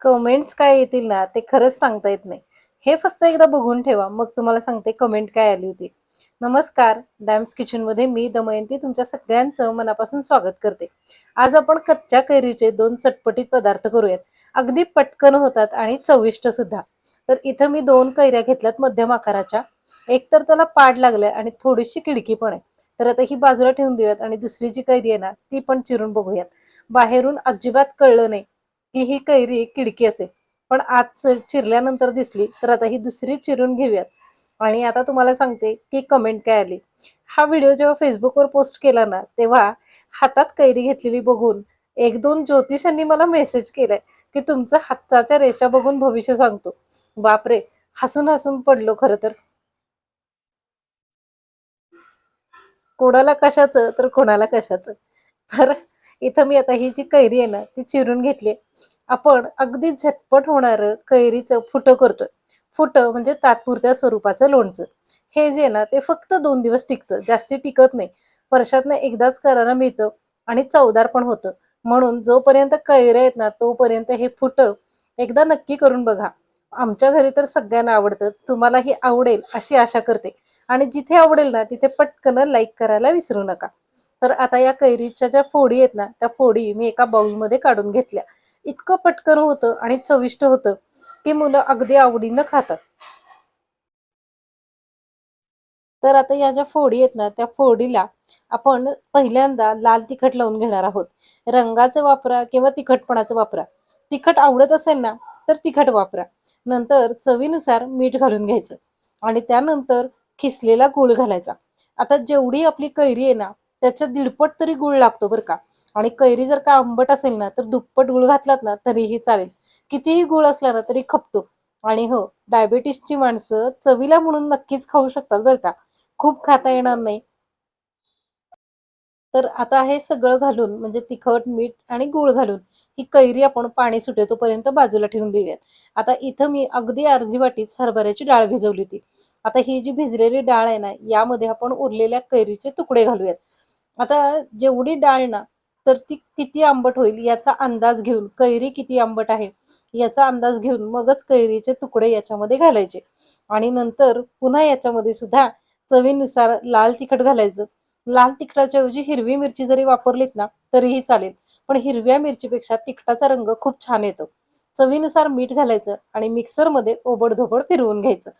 Comments काय येतील ना ते खरंच सांगता येत नाही. हे फक्त एकदा बघून ठेवा मग तुम्हाला सांगते कमेंट काय आली होती. नमस्कार डॅम्स किचनमध्ये मी दमयंती तुमच्या सगळ्यांचं मनापासून स्वागत करते. आज आपण कच्च्या कैरीचे दोन चटपटीत पदार्थ करूयात. अगदी पटकन होतात आणि चविष्ट सुद्धा. तर इथं मी दोन कैऱ्या घेतल्यात मध्यम आकाराच्या. एक तर त्याला पाड लागलाय आणि थोडीशी खिडकी पण आहे. तर आता ही बाजूला ठेवून देऊयात आणि दुसरी जी कैरी आहे ना ती पण चिरून बघूयात. बाहेरून अजिबात कळलं नाही. की ही कैरी किडकी असेल. पण आज चिरल्यानंतर दिसली तर आता ही दुसरी चिरून घेऊयात. आणि आता तुम्हाला सांगते की कमेंट काय आली. हा व्हिडिओ जेव्हा फेसबुकवर पोस्ट केला ना तेव्हा हातात कैरी घेतलेली बघून एक दोन ज्योतिषांनी मला मेसेज केलाय की तुमचं हाताच्या रेषा बघून भविष्य सांगतो. बापरे हसून हसून पडलो खरं तर. कोणाला कशाचं तर कोणाला कशाचं. तर इथं मी आता ही जी कैरी आहे ना ती चिरून घेतली. आपण अगदी झटपट होणारं कैरीचं फुटं करतोय. फुटं म्हणजे तात्पुरत्या स्वरूपाचं लोणचं. हे जे आहे ना ते फक्त दोन दिवस टिकतं जास्ती टिकत नाही. वर्षातनं एकदाच करायला मिळतं आणि चवदार पण होतं. म्हणून जोपर्यंत कैऱ्या आहेत ना तोपर्यंत हे फुटं एकदा नक्की करून बघा. आमच्या घरी तर सगळ्यांना आवडतं तुम्हालाही आवडेल अशी आशा करते. आणि जिथे आवडेल ना तिथे पटकन लाईक करायला विसरू नका. तर आता या कैरीच्या ज्या फोडी आहेत ना त्या फोडी मी एका बाउलमध्ये काढून घेतल्या. इतकं पटकन होतं आणि चविष्ट होतं की मुलं अगदी आवडीनं खातात. तर आता या ज्या फोडी आहेत ना त्या फोडीला आपण पहिल्यांदा लाल तिखट लावून घेणार आहोत. रंगाचं वापरा किंवा तिखटपणाचं वापरा. तिखट आवडत असेल ना तर तिखट वापरा. नंतर चवीनुसार मीठ घालून घ्यायचं आणि त्यानंतर खिसलेला गूळ घालायचा. आता जेवढी आपली कैरी आहे ना त्याच्या दीडपट तरी गुळ लागतो बरं का. आणि कैरी जर का आंबट असेल ना तर दुप्पट गुळ घातलात ना तरीही चालेल. कितीही गुळ असला ना तरी खपतो. आणि हो डायबेटीसची माणसं चवीला म्हणून नक्कीच खाऊ शकतात बरं का. खूप खाता येणार नाही. तर आता हे सगळं घालून म्हणजे तिखट मीठ आणि गूळ घालून ही कैरी आपण पाणी सुटे तोपर्यंत बाजूला ठेवून देऊयात. आता इथं मी अगदी अर्धी वाटीच हरभऱ्याची डाळ भिजवली होती. आता ही जी भिजलेली डाळ आहे ना यामध्ये आपण उरलेल्या कैरीचे तुकडे घालूयात. आता जेवढी डाळ ना तर ती किती आंबट होईल याचा अंदाज घेऊन कैरी किती आंबट आहे याचा अंदाज घेऊन मगच कैरीचे तुकडे याच्यामध्ये घालायचे. आणि नंतर पुन्हा याच्यामध्ये सुद्धा चवीनुसार लाल तिखट घालायचं. लाल तिखटाच्या ऐवजी हिरवी मिरची जरी वापरलीत ना तरीही चालेल. पण हिरव्या मिरचीपेक्षा तिखटाचा रंग खूप छान येतो. चवीनुसार मीठ घालायचं आणि मिक्सरमध्ये ओबडधोबड फिरवून घ्यायचं.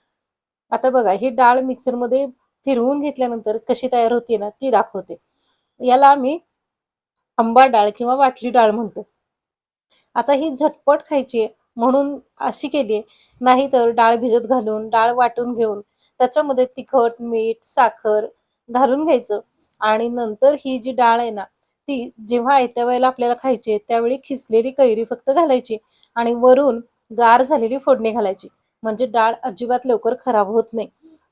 आता बघा ही डाळ मिक्सरमध्ये फिरवून घेतल्यानंतर कशी तयार होते ना ती दाखवते. याला आम्ही आंबा डाळ किंवा वाटली डाळ म्हणतो. आता ही झटपट खायची आहे म्हणून अशी केली आहे. नाहीतर डाळ भिजत घालून डाळ वाटून घेऊन त्याच्यामध्ये तिखट मीठ साखर घालून घ्यायचं. आणि नंतर ही जी डाळ आहे ना ती जेव्हा येत्या वेळेला आपल्याला खायची आहे त्यावेळी खिसलेली कैरी फक्त घालायची आणि वरून गार झालेली फोडणी घालायची. म्हणजे डाळ अजिबात लवकर खराब होत नाही.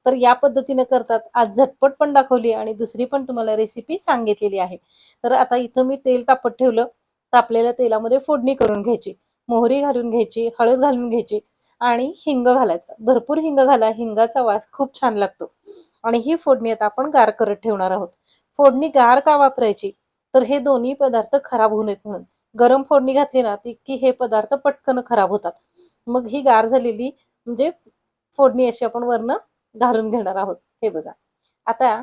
तर या पद्धतीने करतात. आज झटपट पण दाखवली आणि दुसरी पण तुम्हाला रेसिपी सांगितलेली आहे. तर आता इथं मी तेल तापत ठेवलं. तापलेल्या तेलामध्ये फोडणी करून घ्यायची. मोहरी घालून घ्यायची हळद घालून घ्यायची आणि हिंग घालायचा. भरपूर हिंग घाला. हिंगाचा वास खूप छान लागतो. आणि ही फोडणी आता आपण गार करत ठेवणार आहोत. फोडणी गार का वापरायची? तर हे दोन्ही पदार्थ खराब होऊ नयेत म्हणून. गरम फोडणी घातली ना ती की हे पदार्थ पटकन खराब होतात. मग ही गार झालेली म्हणजे फोडणी अशी आपण वरनं घालून घेणार आहोत. हे बघा. आता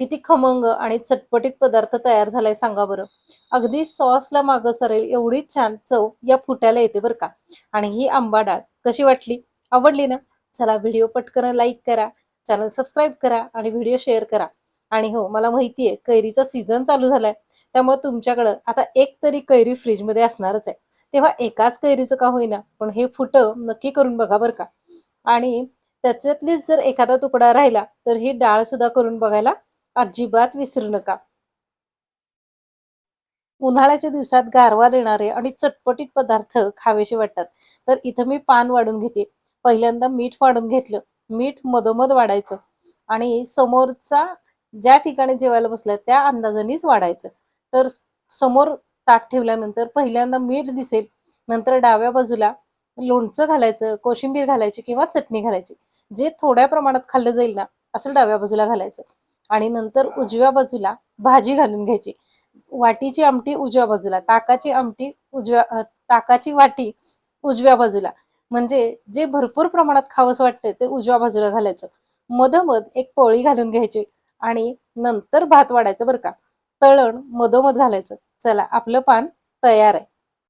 किती खमंग आणि चटपटीत पदार्थ तयार झालाय सांगा बरं. अगदी सॉसला मागं सरेल एवढी छान चव या फुट्याला येते बरं का. आणि ही आंबा डाळ कशी वाटली? आवडली ना? चला व्हिडिओ पटकन लाईक करा चॅनल सबस्क्राईब करा आणि व्हिडिओ शेअर करा. आणि हो मला माहिती आहे कैरीचा सीझन चालू झालाय. त्यामुळे तुमच्याकडं आता एक तरी कैरी फ्रीजमध्ये असणारच आहे. तेव्हा एकाच कैरीचं का होईना पण हे फुटं नक्की करून बघा बरं का. आणि त्याच्यातलीच जर एखादा तुकडा राहिला तर ही डाळ सुद्धा करून बघायला अजिबात विसरू नका. उन्हाळ्याच्या दिवसात गारवा देणारे आणि चटपटीत पदार्थ खावेसे वाटतात. तर इथं मी पान वाढून घेते. पहिल्यांदा मीठ वाढून घेतलं. मीठ मधोमध वाढायचं. आणि समोरचा ज्या ठिकाणी जेवायला बसलाय त्या अंदाजानेच वाढायचं. तर समोर ताट ठेवल्यानंतर पहिल्यांदा मीठ दिसेल नंतर डाव्या बाजूला लोणचं घालायचं कोशिंबीर घालायची किंवा चटणी घालायची. जे थोड्या प्रमाणात खाल्लं जाईल ना असं डाव्या बाजूला घालायचं. आणि नंतर उजव्या बाजूला भाजी घालून घ्यायची. वाटीची आमटी उजव्या बाजूला ताकाची आमटी उजव्या ताकाची वाटी उजव्या बाजूला. म्हणजे जे भरपूर प्रमाणात खावंसं वाटते ते उजव्या बाजूला घालायचं. मधोमध एक पोळी घालून घ्यायची आणि नंतर भात वाढायचं बरं का. तळण मधोमध घालायचं. चला आपलं पान तयार आहे.